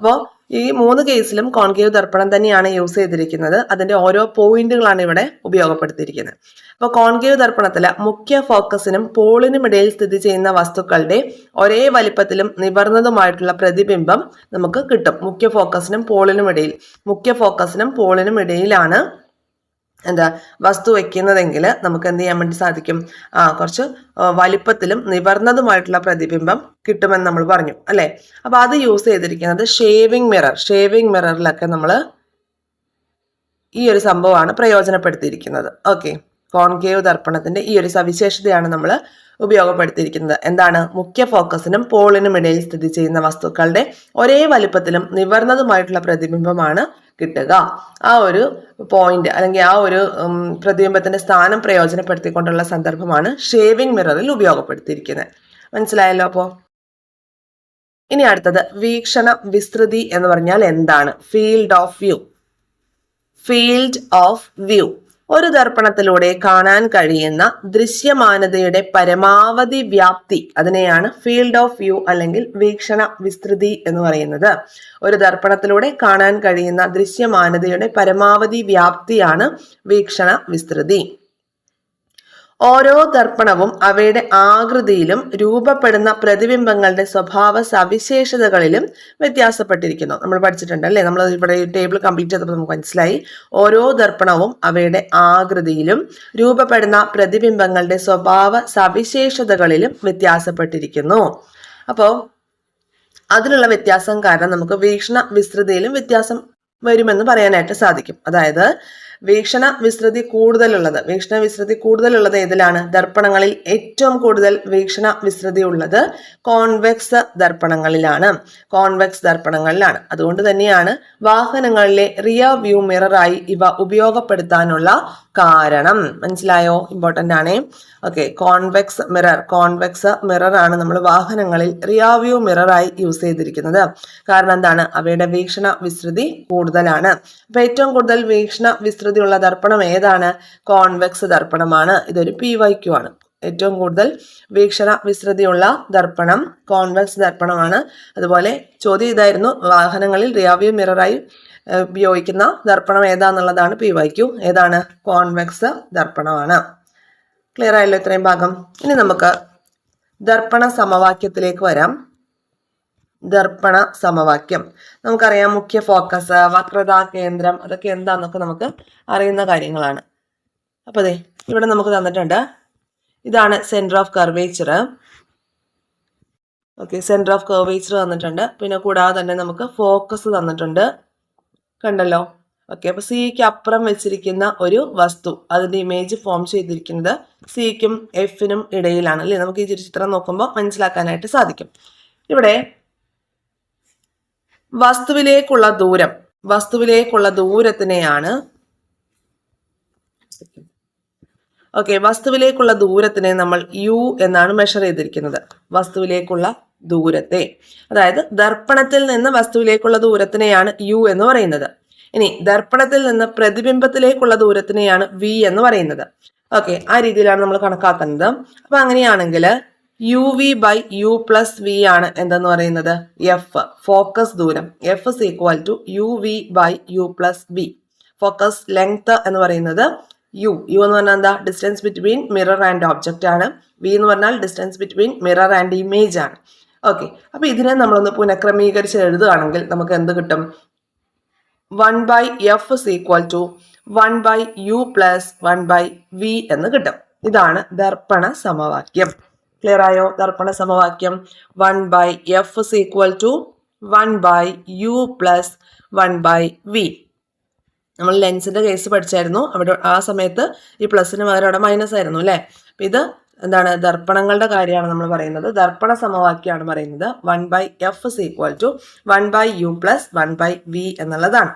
A: അപ്പോൾ ഈ മൂന്ന് കേസിലും കോൺകേവ് ദർപ്പണം തന്നെയാണ് യൂസ് ചെയ്തിരിക്കുന്നത്. അതിന്റെ ഓരോ പോയിന്റുകളാണ് ഇവിടെ ഉപയോഗപ്പെടുത്തിയിരിക്കുന്നത്. അപ്പോൾ കോൺകേവ് ദർപ്പണത്തിൽ മുഖ്യ ഫോക്കസിനും പോളിനും ഇടയിൽ സ്ഥിതി ചെയ്യുന്ന വസ്തുക്കളുടെ ഒരേ വലിപ്പത്തിലും നിവർന്നതുമായിട്ടുള്ള പ്രതിബിംബം നമുക്ക് കിട്ടും. മുഖ്യ ഫോക്കസിനും പോളിനും ഇടയിൽ. മുഖ്യ ഫോക്കസിനും പോളിനും ഇടയിലാണ് എന്താ വസ്തു വെക്കുന്നതെങ്കിൽ നമുക്ക് എന്ത് ചെയ്യാൻ വേണ്ടി സാധിക്കും? ആ കുറച്ച് വലിപ്പത്തിലും നിവർന്നതുമായിട്ടുള്ള പ്രതിബിംബം കിട്ടുമെന്ന് നമ്മൾ പറഞ്ഞു അല്ലേ? അപ്പൊ അത് യൂസ് ചെയ്തിരിക്കുന്നത് ഷേവിംഗ് മിറർ ഷേവിംഗ് മിററിലൊക്കെ നമ്മൾ ഈ ഒരു സംഭവമാണ് പ്രയോജനപ്പെടുത്തിയിരിക്കുന്നത്. ഓക്കെ കോൺകേവ് ദർപ്പണത്തിന്റെ ഈ ഒരു സവിശേഷതയാണ് നമ്മൾ ഉപയോഗപ്പെടുത്തിയിരിക്കുന്നത്. എന്താണ്? മുഖ്യ ഫോക്കസിനും പോളിനും ഇടയിൽ സ്ഥിതി ചെയ്യുന്ന വസ്തുക്കളുടെ ഒരേ വലിപ്പത്തിലും നിവർന്നതുമായിട്ടുള്ള പ്രതിബിംബമാണ് കിട്ടുക. ആ ഒരു പോയിന്റ് അല്ലെങ്കിൽ ആ ഒരു പ്രതിബിംബത്തിന്റെ സ്ഥാനം പ്രയോജനപ്പെടുത്തിക്കൊണ്ടുള്ള സന്ദർഭമാണ് ഷേവിംഗ് മിററിൽ ഉപയോഗപ്പെടുത്തിയിരിക്കുന്നത്. മനസ്സിലായല്ലോ അപ്പോ? ഇനി അടുത്തത് വീക്ഷണ വിസ്തൃതി എന്ന് പറഞ്ഞാൽ എന്താണ്? Field of view field of view ഒരു ദർപ്പണത്തിലൂടെ കാണാൻ കഴിയുന്ന ദൃശ്യമാനതയുടെ പരമാവധി വ്യാപ്തി അതിനെയാണ് ഫീൽഡ് ഓഫ് വ്യൂ അല്ലെങ്കിൽ വീക്ഷണ വിസ്തൃതി എന്ന് പറയുന്നത്. ഒരു ദർപ്പണത്തിലൂടെ കാണാൻ കഴിയുന്ന ദൃശ്യമാനതയുടെ പരമാവധി വ്യാപ്തിയാണ് വീക്ഷണ വിസ്തൃതി. ഓരോ ദർപ്പണവും അവയുടെ ആകൃതിയിലും രൂപപ്പെടുന്ന പ്രതിബിംബങ്ങളുടെ സ്വഭാവ സവിശേഷതകളിലും വ്യത്യാസപ്പെട്ടിരിക്കുന്നു. നമ്മൾ പഠിച്ചിട്ടുണ്ട് അല്ലേ? നമ്മൾ ഇവിടെ ടേബിൾ കംപ്ലീറ്റ് ചെയ്തപ്പോൾ നമുക്ക് മനസ്സിലായി. ഓരോ ദർപ്പണവും അവയുടെ ആകൃതിയിലും രൂപപ്പെടുന്ന പ്രതിബിംബങ്ങളുടെ സ്വഭാവ സവിശേഷതകളിലും വ്യത്യാസപ്പെട്ടിരിക്കുന്നു. അപ്പോൾ അതിനുള്ള വ്യത്യാസം കാരണം നമുക്ക് വീക്ഷണ വിസ്തൃതിയിലും വ്യത്യാസം വരുമെന്ന് പറയാനായിട്ട് സാധിക്കും. അതായത് വീക്ഷണ വിസ്തൃതി കൂടുതലുള്ളത് വീക്ഷണ വിസ്തൃതി കൂടുതലുള്ളത് ഏതിലാണ്? ദർപ്പണങ്ങളിൽ ഏറ്റവും കൂടുതൽ വീക്ഷണ വിസ്തൃതി ഉള്ളത് കോൺവെക്സ് ദർപ്പണങ്ങളിലാണ്. കോൺവെക്സ് ദർപ്പണങ്ങളിലാണ്. അതുകൊണ്ട് തന്നെയാണ് വാഹനങ്ങളിലെ റിയർ വ്യൂ മിററായി ഇവ ഉപയോഗപ്പെടുത്താനുള്ള കാരണം. മനസ്സിലായോ? ഇമ്പോർട്ടന്റ് ആണേ. Okay convex mirror convex mirror ആണ് നമ്മൾ വാഹനങ്ങളിൽ റിയാവ്യൂ മിററായി യൂസ് ചെയ്തിരിക്കുന്നത്. കാരണം എന്താണ്? അവയുടെ വീക്ഷണ വിസ്തൃതി കൂടുതലാണ്. അപ്പൊ ഏറ്റവും കൂടുതൽ വീക്ഷണ വിസ്തൃതിയുള്ള ദർപ്പണം ഏതാണ്? കോൺവെക്സ് ദർപ്പണമാണ്. ഇതൊരു പി വൈ ക്യു ആണ്. ഏറ്റവും കൂടുതൽ വീക്ഷണ വിസ്തൃതിയുള്ള ദർപ്പണം കോൺവെക്സ് ദർപ്പണമാണ്. അതുപോലെ ചോദ്യം ഇതായിരുന്നു. വാഹനങ്ങളിൽ റിയാവ്യൂ മിററായി ഉപയോഗിക്കുന്ന ദർപ്പണം ഏതാന്നുള്ളതാണ് പി വൈ ക്യു ഏതാണ്? കോൺവെക്സ് ദർപ്പണമാണ്. ക്ലിയർ ആയല്ലോ ഇത്രയും ഭാഗം? ഇനി നമുക്ക് ദർപ്പണ സമവാക്യത്തിലേക്ക് വരാം. ദർപ്പണ സമവാക്യം. നമുക്കറിയാം മുഖ്യ ഫോക്കസ് വക്രതാ കേന്ദ്രം അതൊക്കെ എന്താന്നൊക്കെ നമുക്ക് അറിയുന്ന കാര്യങ്ങളാണ്. അപ്പൊ അതെ ഇവിടെ നമുക്ക് തന്നിട്ടുണ്ട്. ഇതാണ് centre of curvature okay centre of curvature തന്നിട്ടുണ്ട്. പിന്നെ കൂടാതെ തന്നെ നമുക്ക് ഫോക്കസ് തന്നിട്ടുണ്ട്. കണ്ടല്ലോ? ഓക്കെ അപ്പൊ സിക്ക് അപ്പുറം വെച്ചിരിക്കുന്ന ഒരു വസ്തു അതിന്റെ ഇമേജ് ഫോം ചെയ്തിരിക്കുന്നത് സിക്കും എഫിനും ഇടയിലാണ് അല്ലേ? നമുക്ക് ഈ ചിത്രം നോക്കുമ്പോൾ മനസ്സിലാക്കാനായിട്ട് സാധിക്കും. ഇവിടെ വസ്തുവിലേക്കുള്ള ദൂരം വസ്തുവിലേക്കുള്ള ദൂരത്തിനെയാണ് ഓക്കെ വസ്തുവിലേക്കുള്ള ദൂരത്തിനെ നമ്മൾ യു എന്നാണ് മെഷർ ചെയ്തിരിക്കുന്നത്. വസ്തുവിലേക്കുള്ള ദൂരത്തെ. അതായത് ദർപ്പണത്തിൽ നിന്ന് വസ്തുവിലേക്കുള്ള ദൂരത്തിനെയാണ് യു എന്ന് പറയുന്നത്. ഇനി ദർപ്പണത്തിൽ നിന്ന് പ്രതിബിംബത്തിലേക്കുള്ള ദൂരത്തിനെയാണ് വി എന്ന് പറയുന്നത്. ഓക്കെ ആ രീതിയിലാണ് നമ്മൾ കണക്കാക്കുന്നത് അപ്പൊ അങ്ങനെയാണെങ്കിൽ U V by U plus V ആണ് എന്തെന്ന് പറയുന്നത്? എഫ് ഫോക്കസ് ദൂരം. F is equal to U V by U plus V focus length എന്ന് പറയുന്നത് യു യു എന്ന് പറഞ്ഞാൽ എന്താ? Distance between mirror and object ആണ്. വി എന്ന് പറഞ്ഞാൽ distance between mirror and image ആണ്. ഓക്കെ അപ്പൊ ഇതിനെ നമ്മളൊന്ന് പുനഃക്രമീകരിച്ച് എഴുതുകയാണെങ്കിൽ നമുക്ക് എന്ത് കിട്ടും? One by F is equal to one by U plus one by V എന്ന് കിട്ടും. ഇതാണ് ദർപ്പണ സമവാക്യം. ക്ലിയർ ആയോ? ദർപ്പണ സമവാക്യം. One by F is equal to one by U plus one by V നമ്മൾ ലെൻസിന്റെ കേസ് പഠിച്ചായിരുന്നു. അവിടെ ആ സമയത്ത് ഈ പ്ലസിന് പകരം അവിടെ മൈനസ് ആയിരുന്നു അല്ലേ? അപ്പൊ ഇത് എന്താണ് ദർപ്പണങ്ങളുടെ കാര്യമാണ് നമ്മൾ പറയുന്നത്. ദർപ്പണ സമവാക്യമാണ് പറയുന്നത്. One by F is equal to one by U plus one by V എന്നുള്ളതാണ്.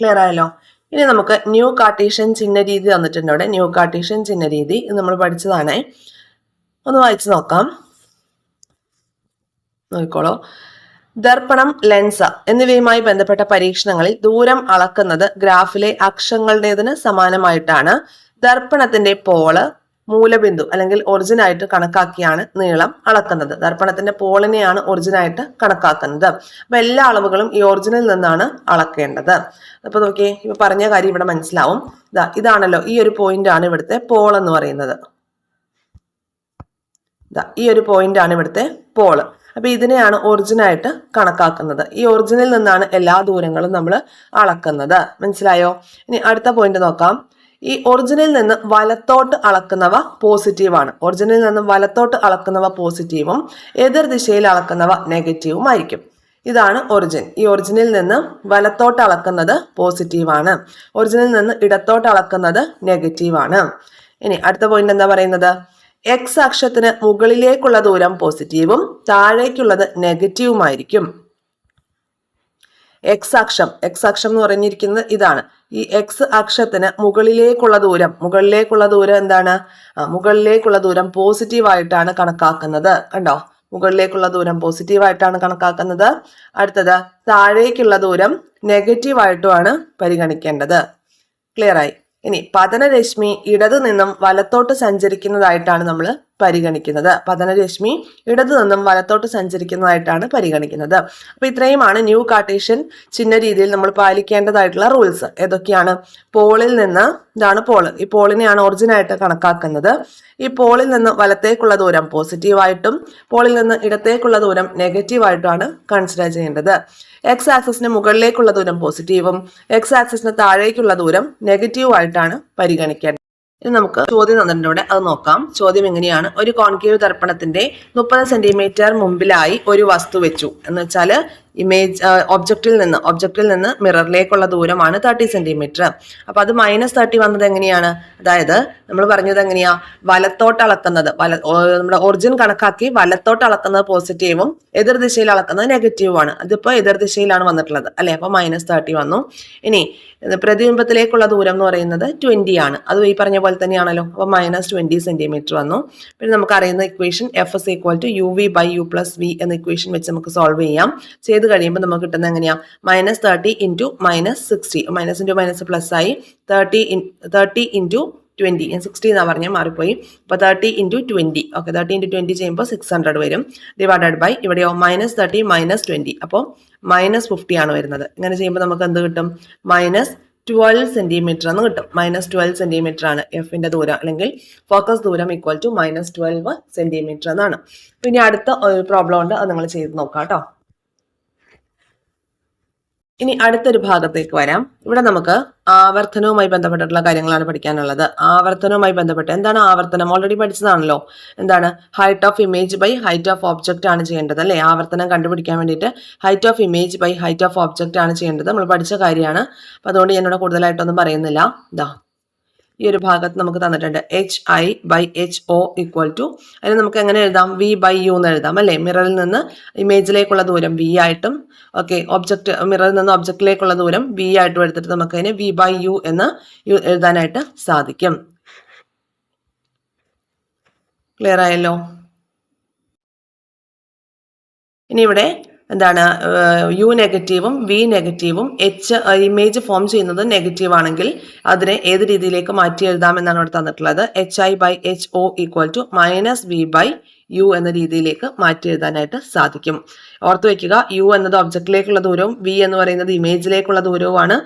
A: ക്ലിയർ ആയല്ലോ? ഇനി നമുക്ക് ന്യൂ കാർട്ടീഷ്യൻ ചിഹ്ന രീതി തന്നിട്ടുണ്ട് അവിടെ. ന്യൂ കാർട്ടീഷ്യൻ ചിഹ്ന രീതി നമ്മൾ പഠിച്ചതാണ്. ഒന്ന് വായിച്ചു നോക്കാം. നോക്കിക്കോളൂ. ദർപ്പണം ലെൻസ് എന്നിവയുമായി ബന്ധപ്പെട്ട പരീക്ഷണങ്ങളിൽ ദൂരം അളക്കുന്നത് ഗ്രാഫിലെ അക്ഷങ്ങളുടേതിന് സമാനമായിട്ടാണ്. ദർപ്പണത്തിന്റെ പോൾ മൂലബിന്ദു അല്ലെങ്കിൽ ഒറിജിൻ ആയിട്ട് കണക്കാക്കിയാണ് നീളം അളക്കുന്നത്. ദർപ്പണത്തിന്റെ പോളിനെയാണ് ഒറിജിൻ ആയിട്ട് കണക്കാക്കുന്നത്. അപ്പൊ എല്ലാ അളവുകളും ഈ ഒറിജിനിൽ നിന്നാണ് അളക്കേണ്ടത്. അപ്പൊ നോക്കിയേ ഇപ്പൊ പറഞ്ഞ കാര്യം ഇവിടെ മനസ്സിലാവും. ഇതാ ഇതാണല്ലോ ഈ ഒരു പോയിന്റ് ആണ് ഇവിടുത്തെ പോൾ എന്ന് പറയുന്നത്. ഈ ഒരു പോയിന്റ് ആണ് ഇവിടുത്തെ പോൾ അപ്പൊ ഇതിനെയാണ് ഒറിജിൻ ആയിട്ട് കണക്കാക്കുന്നത്. ഈ ഒറിജിനിൽ നിന്നാണ് എല്ലാ ദൂരങ്ങളും നമ്മൾ അളക്കുന്നത്. മനസ്സിലായോ? ഇനി അടുത്ത പോയിന്റ് നോക്കാം. ഈ ഒറിജിനിൽ നിന്ന് വലത്തോട്ട് അളക്കുന്നവ പോസിറ്റീവാണ് ഒറിജിനിൽ നിന്ന് വലത്തോട്ട് അളക്കുന്നവ പോസിറ്റീവും എതിർ ദിശയിൽ അളക്കുന്നവ നെഗറ്റീവും ആയിരിക്കും. ഇതാണ് ഒറിജിൻ ഈ ഒറിജിനിൽ നിന്ന് വലത്തോട്ട് അളക്കുന്നത് പോസിറ്റീവാണ് ഒറിജിനിൽ നിന്ന് ഇടത്തോട്ട് അളക്കുന്നത് നെഗറ്റീവാണ് ഇനി അടുത്ത പോയിന്റ് എന്താ പറയുന്നത്? എക്സ് അക്ഷത്തിന് മുകളിലേക്കുള്ള ദൂരം പോസിറ്റീവും താഴേക്കുള്ളത് നെഗറ്റീവുമായിരിക്കും എക്സ് അക്ഷം. എക്സ് അക്ഷം എന്ന് പറഞ്ഞിരിക്കുന്നത് ഇതാണ്. ഈ എക്സ് അക്ഷത്തിന് മുകളിലേക്കുള്ള ദൂരം മുകളിലേക്കുള്ള ദൂരം എന്താണ്? മുകളിലേക്കുള്ള ദൂരം പോസിറ്റീവ് ആയിട്ടാണ് കണക്കാക്കുന്നത്. കണ്ടോ? മുകളിലേക്കുള്ള ദൂരം പോസിറ്റീവ് ആയിട്ടാണ് കണക്കാക്കുന്നത്. അടുത്തത് താഴേക്കുള്ള ദൂരം നെഗറ്റീവ് ആയിട്ടുമാണ് പരിഗണിക്കേണ്ടത്. ക്ലിയറായി ഇനി പതനരശ്മി ഇടതു നിന്നും വലത്തോട്ട് സഞ്ചരിക്കുന്നതായിട്ടാണ് നമ്മൾ പരിഗണിക്കുന്നത്. പതനരശ്മി ഇടതു നിന്നും വലത്തോട്ട് സഞ്ചരിക്കുന്നതായിട്ടാണ് പരിഗണിക്കുന്നത്. അപ്പൊ ഇത്രയുമാണ് ന്യൂ കാർട്ടീഷ്യൻ ചിഹ്ന രീതിയിൽ നമ്മൾ പാലിക്കേണ്ടതായിട്ടുള്ള റൂൾസ്. ഏതൊക്കെയാണ്? പോളിൽ നിന്ന് ഇതാണ് പോൾ ഈ പോളിനെയാണ് ഒറിജിനായിട്ട് കണക്കാക്കുന്നത്. ഈ പോളിൽ നിന്ന് വലത്തേക്കുള്ള ദൂരം പോസിറ്റീവായിട്ടും പോളിൽ നിന്ന് ഇടത്തേക്കുള്ള ദൂരം നെഗറ്റീവായിട്ടുമാണ് കൺസിഡർ ചെയ്യേണ്ടത്. എക്സ് ആക്സിസിന് മുകളിലേക്കുള്ള ദൂരം പോസിറ്റീവും എക്സ് ആക്സിസിന് താഴേക്കുള്ള ദൂരം നെഗറ്റീവായിട്ടാണ് പരിഗണിക്കേണ്ടത്. ഇനി നമുക്ക് ചോദ്യം തന്നിട്ടുണ്ട് അത് നോക്കാം. ചോദ്യം എങ്ങനെയാണ്? ഒരു കോൺകേവ് ദർപ്പണത്തിന്റെ മുപ്പത് സെന്റിമീറ്റർ മുമ്പിലായി ഒരു വസ്തു വെച്ചു. എന്ന് വെച്ചാൽ ഇമേജ് ഒബ്ജക്റ്റിൽ നിന്ന് ഒബ്ജക്റ്റിൽ നിന്ന് മിററിലേക്കുള്ള ദൂരമാണ് തേർട്ടി സെന്റിമീറ്റർ അപ്പോൾ അത് മൈനസ് തേർട്ടി വന്നത് എങ്ങനെയാണ്? അതായത് നമ്മൾ പറഞ്ഞത് എങ്ങനെയാ? വലത്തോട്ട് അളക്കുന്നത്. വല നമ്മുടെ ഒറിജിൻ കണക്കാക്കി വലത്തോട്ട് അളക്കുന്നത് പോസിറ്റീവും എതിർദിശയിൽ അളക്കുന്നത് നെഗറ്റീവുമാണ് അതിപ്പോ എതിർദിശയിലാണ് വന്നിട്ടുള്ളത്. അല്ലേ? അപ്പോൾ മൈനസ് തേർട്ടി വന്നു. ഇനി പ്രതിബിംബത്തിലേക്കുള്ള ദൂരം എന്ന് പറയുന്നത് ട്വന്റി ആണ്. അത് ഈ പറഞ്ഞ പോലെ തന്നെയാണല്ലോ. അപ്പോൾ മൈനസ് ട്വന്റി സെന്റിമീറ്റർ വന്നു. പിന്നെ നമുക്കറിയുന്ന equation F is equal to U V by U plus V എന്ന ഇക്വേഷൻ വെച്ച് നമുക്ക് സോൾവ് ചെയ്യാം. ചെയ്ത് കഴിയുമ്പോൾ നമുക്ക് കിട്ടുന്നത് എങ്ങനെയാണ് minus thirty into minus sixty minus into minus plus ആയി thirty in thirty into twenty ഞാൻ സിക്സ്റ്റി എന്നാണ് പറഞ്ഞാൽ മാറിപ്പോയി. അപ്പോൾ thirty into twenty okay thirty into twenty ചെയ്യുമ്പോൾ സിക്സ് ഹൺഡ്രഡ് വരും. ഡിവൈഡഡ് ബൈ ഇവിടെയോ മൈനസ് തേർട്ടി മൈനസ് ട്വന്റി അപ്പോൾ മൈനസ് ഫിഫ്റ്റി ആണ് വരുന്നത്. ഇങ്ങനെ ചെയ്യുമ്പോൾ നമുക്ക് എന്ത് കിട്ടും? മൈനസ് ട്വൽവ് സെന്റിമീറ്റർ എന്ന് കിട്ടും. മൈനസ് ട്വൽവ് സെന്റിമീറ്റർ ആണ് എഫിന്റെ ദൂരം. അല്ലെങ്കിൽ ഫോക്കസ് ദൂരം equal to minus twelve centimetre എന്നാണ്. പിന്നെ അടുത്ത ഒരു പ്രോബ്ലം ഉണ്ട്. അത് നിങ്ങൾ ചെയ്ത് നോക്കാം കേട്ടോ. ഇനി അടുത്തൊരു ഭാഗത്തേക്ക് വരാം. ഇവിടെ നമുക്ക് ആവർത്തനവുമായി ബന്ധപ്പെട്ടിട്ടുള്ള കാര്യങ്ങളാണ് പഠിക്കാനുള്ളത്. ആവർത്തനവുമായി ബന്ധപ്പെട്ട് എന്താണ് ആവർത്തനം? ഓൾറെഡി പഠിച്ചതാണല്ലോ. എന്താണ്? Height of image by height of object ആണ് ചെയ്യേണ്ടത് അല്ലേ? ആവർത്തനം കണ്ടുപിടിക്കാൻ വേണ്ടിയിട്ട് height of image by height of object ആണ് ചെയ്യേണ്ടത്. നമ്മൾ പഠിച്ച കാര്യമാണ്. അപ്പോൾ അതുകൊണ്ട് ഞാനിവിടെ കൂടുതലായിട്ടൊന്നും പറയുന്നില്ല. ഇതാ ഈ ഒരു ഭാഗത്ത് നമുക്ക് തന്നിട്ടുണ്ട്. H I by H O equal to അതിന് നമുക്ക് എങ്ങനെ എഴുതാം? വി ബൈ യു എന്ന് എഴുതാം അല്ലേ? മിററിൽ നിന്ന് ഇമേജിലേക്കുള്ള ദൂരം വി ആയിട്ടും ഓക്കെ ഒബ്ജക്റ്റ് മിററിൽ നിന്ന് ഒബ്ജക്റ്റിലേക്കുള്ള ദൂരം വി ആയിട്ടും എടുത്തിട്ട് നമുക്ക് അതിനെ വി ബൈ യു എന്ന് എഴുതാനായിട്ട് സാധിക്കും. ക്ലിയർ ആയല്ലോ? ഇനി ഇവിടെ എന്താണ് യു നെഗറ്റീവും വി നെഗറ്റീവും എച്ച് ഇമേജ് ഫോം ചെയ്യുന്നത് നെഗറ്റീവ് ആണെങ്കിൽ അതിനെ ഏത് രീതിയിലേക്ക് മാറ്റി എഴുതാമെന്നാണ് ഇവിടെ തന്നിട്ടുള്ളത്. H I by H O equal to minus V by U എന്ന രീതിയിലേക്ക് മാറ്റി എഴുതാനായിട്ട് സാധിക്കും. ഓർത്തു വെക്കുക യു എന്നത് ഒബ്ജക്റ്റിലേക്കുള്ള ദൂരവും വി എന്ന് പറയുന്നത് ഇമേജിലേക്കുള്ള ദൂരവുമാണ്.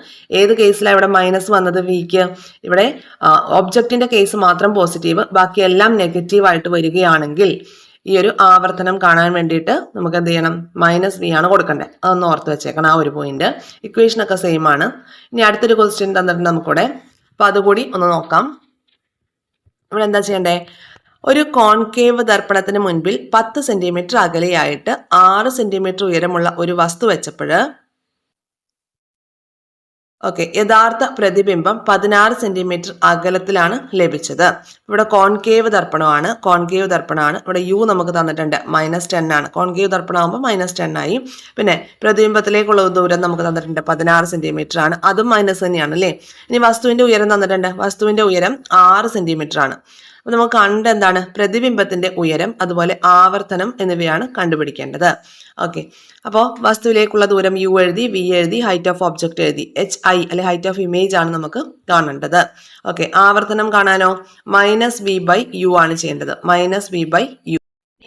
A: ഏത് കേസിലാണ് ഇവിടെ മൈനസ് വന്നത് വിക്ക് ഇവിടെ ഒബ്ജക്റ്റിന്റെ കേസ് മാത്രം പോസിറ്റീവ് ബാക്കി എല്ലാം നെഗറ്റീവ് ആയിട്ട് വരികയാണെങ്കിൽ ഈ ഒരു ആവർത്തനം കാണാൻ വേണ്ടിയിട്ട് നമുക്ക് എന്ത് ചെയ്യണം? മൈനസ് വി ആണ് കൊടുക്കേണ്ടത് അതൊന്ന് ഓർത്ത് വെച്ചേക്കണം. ആ ഒരു പോയിന്റ് ഇക്വേഷൻ ഒക്കെ സെയിം ആണ്. ഇനി അടുത്തൊരു ക്വസ്റ്റ്യൻ തന്നിട്ടുണ്ട് നമുക്കിവിടെ. അപ്പൊ അതുകൂടി ഒന്ന് നോക്കാം. ഇവിടെ എന്താ ചെയ്യണ്ടേ? ഒരു കോൺകേവ് ദർപ്പണത്തിന് മുൻപിൽ പത്ത് സെന്റിമീറ്റർ അകലെയായിട്ട് ആറ് സെന്റിമീറ്റർ ഉയരമുള്ള ഒരു വസ്തു വെച്ചപ്പോൾ ഓക്കെ യഥാർത്ഥ പ്രതിബിംബം പതിനാറ് സെന്റിമീറ്റർ അകലത്തിലാണ് ലഭിച്ചത്. ഇവിടെ കോൺകേവ് ദർപ്പണമാണ്. കോൺകേവ് ദർപ്പണമാണ്. ഇവിടെ യു നമുക്ക് തന്നിട്ടുണ്ട്. മൈനസ് ടെൻ ആണ്. കോൺകേവ് ദർപ്പണം ആകുമ്പോൾ മൈനസ് ടെൻ ആയി. പിന്നെ പ്രതിബിംബത്തിലേക്കുള്ള ദൂരം നമുക്ക് തന്നിട്ടുണ്ട് പതിനാറ് സെന്റിമീറ്റർ ആണ്. അതും മൈനസ് തന്നെയാണ് അല്ലേ? ഇനി വസ്തുവിന്റെ ഉയരം തന്നിട്ടുണ്ട്. വസ്തുവിന്റെ ഉയരം ആറ് സെന്റിമീറ്റർ ആണ്. അപ്പോൾ നമുക്ക് കണ്ട എന്താണ്? പ്രതിബിംബത്തിന്റെ ഉയരം അതുപോലെ ആവർത്തനം എന്നിവയാണ് കണ്ടുപിടിക്കേണ്ടത്. ഓക്കെ അപ്പോൾ വസ്തുവിലേക്കുള്ള ദൂരം യു എഴുതി വി എഴുതി ഹൈറ്റ് ഓഫ് ഒബ്ജക്റ്റ് എഴുതി. എച്ച് ഐ അല്ലെ ഹൈറ്റ് ഓഫ് ഇമേജ് ആണ് നമുക്ക് കാണേണ്ടത്. ഓക്കെ ആവർത്തനം കാണാനോ? മൈനസ് വി ബൈ യു ആണ് ചെയ്യേണ്ടത്. മൈനസ് വി ബൈ യു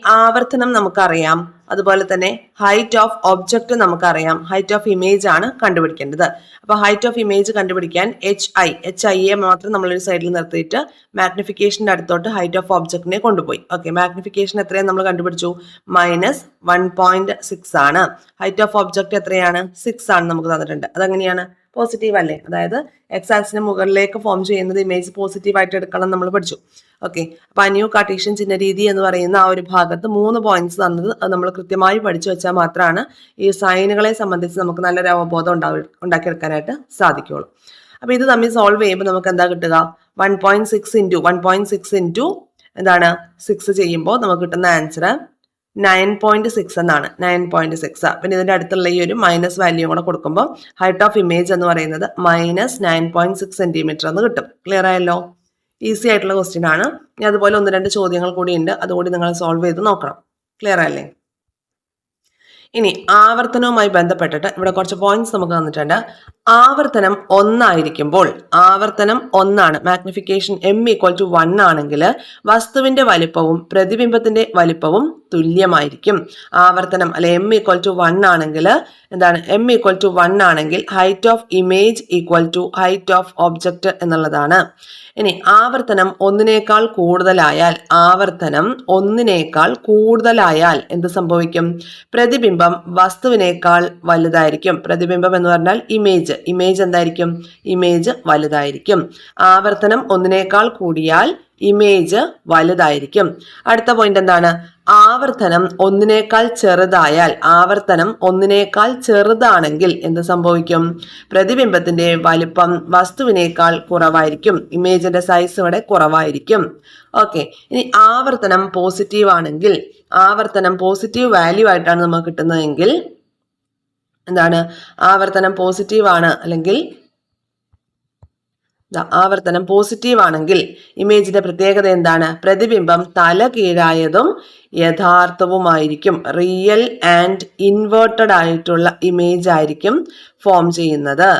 A: ആവർത്തനം നമുക്കറിയാം. അതുപോലെ തന്നെ ഹൈറ്റ് ഓഫ് ഒബ്ജക്റ്റ് നമുക്കറിയാം. ഹൈറ്റ് ഓഫ് ഇമേജ് ആണ് കണ്ടുപിടിക്കേണ്ടത്. അപ്പൊ ഹൈറ്റ് ഓഫ് ഇമേജ് കണ്ടുപിടിക്കാൻ എച്ച് ഐ എച്ച് ഐയെ മാത്രം നമ്മളൊരു സൈഡിൽ നിർത്തിയിട്ട് മാഗ്നിഫിക്കേഷന്റെ അടുത്തോട്ട് ഹൈറ്റ് ഓഫ് ഒബ്ജക്റ്റിനെ കൊണ്ടുപോയി. ഓക്കെ മാഗ്നിഫിക്കേഷൻ എത്രയാണ് നമ്മൾ കണ്ടുപിടിച്ചു? മൈനസ് വൺ പോയിന്റ് സിക്സ് ആണ്. ഹൈറ്റ് ഓഫ് ഒബ്ജക്റ്റ് എത്രയാണ്? സിക്സ് ആണ് നമുക്ക് തന്നിട്ടുണ്ട്. അതെങ്ങനെയാണ്? പോസിറ്റീവ് അല്ലേ? അതായത് എക്സ് ആക്സിന് മുകളിലേക്ക് ഫോം ചെയ്യുന്നത് ഇമേജ് പോസിറ്റീവ് ആയിട്ട് എടുക്കണം നമ്മൾ പഠിച്ചു. ഓക്കെ അപ്പൊ അന്യൂ കാർട്ടീഷ്യൻ ചിഹ്ന രീതി എന്ന് പറയുന്ന ആ ഒരു ഭാഗത്ത് മൂന്ന് പോയിന്റ്സ് തന്നത് നമ്മൾ കൃത്യമായി പഠിച്ചു വെച്ചാൽ മാത്രമാണ് ഈ സൈനുകളെ സംബന്ധിച്ച് നമുക്ക് നല്ലൊരു അവബോധം ഉണ്ടാവി ഉണ്ടാക്കിയെടുക്കാനായിട്ട് സാധിക്കുള്ളൂ അപ്പൊ ഇത് തമ്മിൽ സോൾവ് ചെയ്യുമ്പോൾ നമുക്ക് എന്താ കിട്ടുക? One point six into one point six into എന്താണ്? സിക്സ് ചെയ്യുമ്പോൾ നമുക്ക് കിട്ടുന്ന ആൻസർ നയൻ പോയിന്റ് സിക്സ് എന്നാണ്. നയൻ പോയിന്റ് സിക്സ് പിന്നെ ഇതിന്റെ അടുത്തുള്ള ഈ ഒരു മൈനസ് വാല്യൂ കൂടെ കൊടുക്കുമ്പോൾ ഹൈറ്റ് ഓഫ് ഇമേജ് എന്ന് പറയുന്നത് minus nine point six centimetre എന്ന് കിട്ടും. ക്ലിയർ ആയല്ലോ? ഈസി ആയിട്ടുള്ള ക്വസ്റ്റ്യൻ ആണ്. ഇനി അതുപോലെ ഒന്ന് രണ്ട് ചോദ്യങ്ങൾ കൂടി ഉണ്ട്. അതുകൂടി നിങ്ങൾ സോൾവ് ചെയ്ത് നോക്കണം. ക്ലിയർ അല്ലേ ഇനി ആവർത്തനവുമായി ബന്ധപ്പെട്ടിട്ട് ഇവിടെ കുറച്ച് പോയിന്റ്സ് നമുക്ക് തന്നിട്ടുണ്ട്. ആവർത്തനം ഒന്നായിരിക്കുമ്പോൾ ആവർത്തനം ഒന്നാണ്. Magnification M equal to one ആണെങ്കിൽ വസ്തുവിന്റെ വലിപ്പവും പ്രതിബിംബത്തിന്റെ വലിപ്പവും തുല്യമായിരിക്കും. ആവർത്തനം അല്ലെ എം ഈക്വൽ ടു വൺ ആണെങ്കിൽ എന്താണ്? എം ഈക്വൽ ടു വൺ ആണെങ്കിൽ height of image equal to height of object എന്നുള്ളതാണ്. ഇനി ആവർത്തനം ഒന്നിനേക്കാൾ കൂടുതലായാൽ ആവർത്തനം ഒന്നിനേക്കാൾ കൂടുതലായാൽ എന്ത് സംഭവിക്കും? പ്രതിബിംബം വസ്തുവിനേക്കാൾ വലുതായിരിക്കും. പ്രതിബിംബം എന്ന് പറഞ്ഞാൽ ഇമേജ് ഇമേജ് എന്തായിരിക്കും? ഇമേജ് വലുതായിരിക്കും. ആവർത്തനം ഒന്നിനേക്കാൾ കൂടിയാൽ ഇമേജ് വലുതായിരിക്കും. അടുത്ത പോയിന്റ് എന്താണ്? ആവർത്തനം ഒന്നിനേക്കാൾ ചെറുതായാൽ ആവർത്തനം ഒന്നിനേക്കാൾ ചെറുതാണെങ്കിൽ എന്ത് സംഭവിക്കും? പ്രതിബിംബത്തിന്റെ വലിപ്പം വസ്തുവിനേക്കാൾ കുറവായിരിക്കും. ഇമേജിന്റെ സൈസ് ഇവിടെ കുറവായിരിക്കും. ഓക്കെ ഇനി ആവർത്തനം പോസിറ്റീവ് ആണെങ്കിൽ ആവർത്തനം പോസിറ്റീവ് വാല്യൂ ആയിട്ടാണ് നമുക്ക് കിട്ടുന്നതെങ്കിൽ എന്താണ്? ആവർത്തനം പോസിറ്റീവ് ആണ് അല്ലെങ്കിൽ ആവർത്തനം പോസിറ്റീവ് ആണെങ്കിൽ ഇമേജിന്റെ പ്രത്യേകത എന്താണ്? പ്രതിബിംബം തല കീഴായതും യഥാർത്ഥവുമായിരിക്കും. റിയൽ ആൻഡ് ഇൻവേർട്ടഡ് ആയിട്ടുള്ള ഇമേജ് ആയിരിക്കും ഫോം ചെയ്യുന്നത്.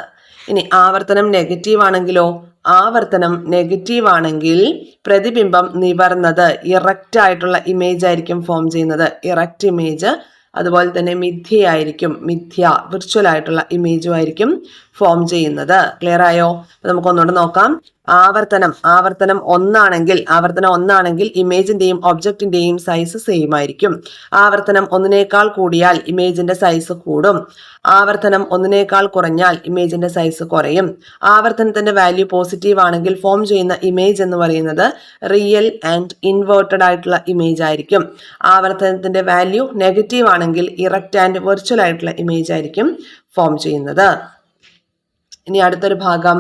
A: ഇനി ആവർത്തനം നെഗറ്റീവ് ആണെങ്കിലോ? ആവർത്തനം നെഗറ്റീവ് ആണെങ്കിൽ പ്രതിബിംബം നിവർന്നത് ഇറക്റ്റ് ആയിട്ടുള്ള ഇമേജ് ആയിരിക്കും ഫോം ചെയ്യുന്നത്. ഇറക്റ്റ് ഇമേജ് അതുപോലെ തന്നെ മിഥ്യയായിരിക്കും മിഥ്യ വിർച്വൽ ആയിട്ടുള്ള ഇമേജും ആയിരിക്കും. ഫോം ചെയ്യുന്നത്. ക്ലിയർ ആയോ? നമുക്ക് ഒന്നുകൂടെ നോക്കാം. ആവർത്തനം. ആവർത്തനം ഒന്നാണെങ്കിൽ ആവർത്തനം ഒന്നാണെങ്കിൽ ഇമേജിന്റെയും ഒബ്ജക്റ്റിന്റെയും സൈസ് സെയിം ആയിരിക്കും. ആവർത്തനം ഒന്നിനേക്കാൾ കൂടിയാൽ ഇമേജിന്റെ സൈസ് കൂടും. ആവർത്തനം ഒന്നിനേക്കാൾ കുറഞ്ഞാൽ ഇമേജിന്റെ സൈസ് കുറയും. ആവർത്തനത്തിന്റെ വാല്യൂ പോസിറ്റീവ് ആണെങ്കിൽ ഫോം ചെയ്യുന്ന ഇമേജ് എന്ന് പറയുന്നത് റിയൽ ആൻഡ് ഇൻവേർട്ടഡ് ആയിട്ടുള്ള ഇമേജ് ആയിരിക്കും. ആവർത്തനത്തിന്റെ വാല്യൂ നെഗറ്റീവ് ആണെങ്കിൽ ഇറക്റ്റ് ആൻഡ് വെർച്വൽ ആയിട്ടുള്ള ഇമേജ് ആയിരിക്കും ഫോം ചെയ്യുന്നത്. ഇനി അടുത്തൊരു ഭാഗം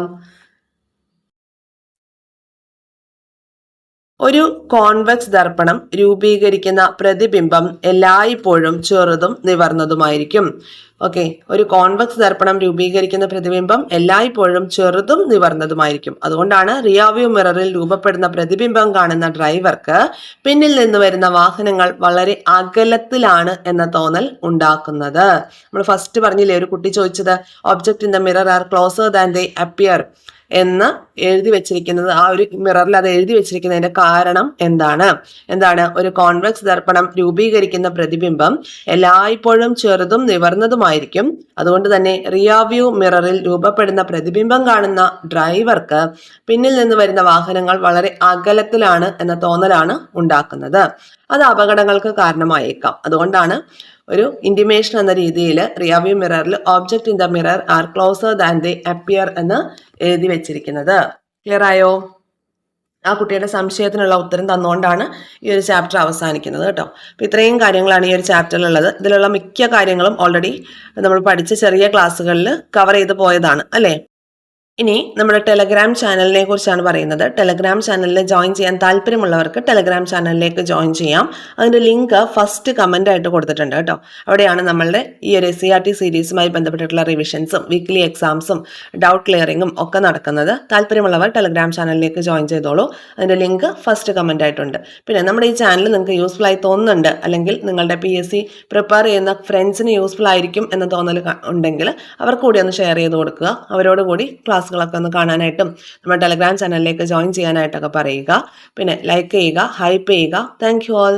A: ഒരു കോൺവെക്സ് ദർപ്പണം രൂപീകരിക്കുന്ന പ്രതിബിംബം എല്ലായ്പ്പോഴും ചെറുതും നിവർന്നതുമായിരിക്കും. ഓക്കെ ഒരു കോൺവെക്സ് ദർപ്പണം രൂപീകരിക്കുന്ന പ്രതിബിംബം എല്ലായ്പ്പോഴും ചെറുതും നിവർന്നതുമായിരിക്കും. അതുകൊണ്ടാണ് റിയാവ്യൂ മിററിൽ രൂപപ്പെടുന്ന പ്രതിബിംബം കാണുന്ന ഡ്രൈവർക്ക് പിന്നിൽ നിന്ന് വരുന്ന വാഹനങ്ങൾ വളരെ അകലത്തിലാണ് എന്ന തോന്നൽ ഉണ്ടാക്കുന്നത്. നമ്മൾ ഫസ്റ്റ് പറഞ്ഞില്ലേ ഒരു കുട്ടി ചോദിച്ചത് object in the mirror are closer than they appear എന്ന് എഴുതി വെച്ചിരിക്കുന്നത് ആ ഒരു മിററിൽ അത് എഴുതി വെച്ചിരിക്കുന്നതിന്റെ കാരണം എന്താണ്? എന്താണ്? ഒരു കോൺവെക്സ് ദർപ്പണം രൂപീകരിക്കുന്ന പ്രതിബിംബം എല്ലായ്പ്പോഴും ചെറുതും നിവർന്നതുമായിരിക്കും. അതുകൊണ്ട് തന്നെ റിയാവ്യൂ മിററിൽ രൂപപ്പെടുന്ന പ്രതിബിംബം കാണുന്ന ഡ്രൈവർക്ക് പിന്നിൽ നിന്ന് വരുന്ന വാഹനങ്ങൾ വളരെ അകലത്തിലാണ് എന്ന തോന്നലാണ് ഉണ്ടാക്കുന്നത്. അത് അപകടങ്ങൾക്ക് കാരണമായേക്കാം. അതുകൊണ്ടാണ് ഒരു ഇന്റിമേഷൻ എന്ന രീതിയിൽ റിയാവ്യൂ മിററിൽ object in the mirror are closer than they appear എന്ന് എഴുതി വെച്ചിരിക്കുന്നത്. ക്ലിയർ ആയോ? ആ കുട്ടിയുടെ സംശയത്തിനുള്ള ഉത്തരം തന്നുകൊണ്ടാണ് ഈ ഒരു ചാപ്റ്റർ അവസാനിക്കുന്നത് കേട്ടോ. അപ്പോൾ ഇത്രയും കാര്യങ്ങളാണ് ഈ ഒരു ചാപ്റ്ററിലുള്ളത് ഇതിലുള്ള മിക്ക കാര്യങ്ങളും ഓൾറെഡി നമ്മൾ പഠിച്ച ചെറിയ ക്ലാസ്സുകളിൽ കവർ ചെയ്ത് പോയതാണ് അല്ലേ? ഇനി നമ്മുടെ ടെലഗ്രാം ചാനലിനെ കുറിച്ചാണ് പറയുന്നത്. ടെലഗ്രാം ചാനലിൽ ജോയിൻ ചെയ്യാൻ താല്പര്യമുള്ളവർക്ക് ടെലഗ്രാം ചാനലിലേക്ക് ജോയിൻ ചെയ്യാം. അതിന്റെ ലിങ്ക് ഫസ്റ്റ് കമന്റ് ആയിട്ട് കൊടുത്തിട്ടുണ്ട് കേട്ടോ. അവിടെയാണ് നമ്മളുടെ ഈ ഒരു എസ് സി ആർ ടി സീരീസുമായി ബന്ധപ്പെട്ടിട്ടുള്ള റിവിഷൻസും വീക്ക്ലി എക്സാംസും ഡൗട്ട് ക്ലിയറിങ്ങും ഒക്കെ നടക്കുന്നത്. താല്പര്യമുള്ളവർ ടെലഗ്രാം ചാനലിലേക്ക് ജോയിൻ ചെയ്തോളൂ. അതിന്റെ ലിങ്ക് ഫസ്റ്റ് കമന്റ് ആയിട്ടുണ്ട്. പിന്നെ നമ്മുടെ ഈ ചാനൽ നിങ്ങൾക്ക് യൂസ്ഫുൾ ആയി തോന്നുന്നുണ്ട് അല്ലെങ്കിൽ നിങ്ങളുടെ പി എസ് സി പ്രിപ്പയർ ചെയ്യുന്ന ഫ്രണ്ട്സിന് യൂസ്ഫുൾ ആയിരിക്കും എന്ന തോന്നൽ ഉണ്ടെങ്കിൽ അവർക്ക് കൂടി ഒന്ന് ഷെയർ ചെയ്ത് കൊടുക്കുക. അവരോട് കൂടി ക്ലാസ് ക്ലാസ്സുകളൊക്കെ ഒന്ന് കാണാനായിട്ടും നമ്മുടെ ടെലഗ്രാം ചാനലിലേക്ക് ജോയിൻ ചെയ്യാനായിട്ടൊക്കെ പറയുക. പിന്നെ ലൈക്ക് ചെയ്യുക ഹൈപ്പ് ചെയ്യുക. Thank you all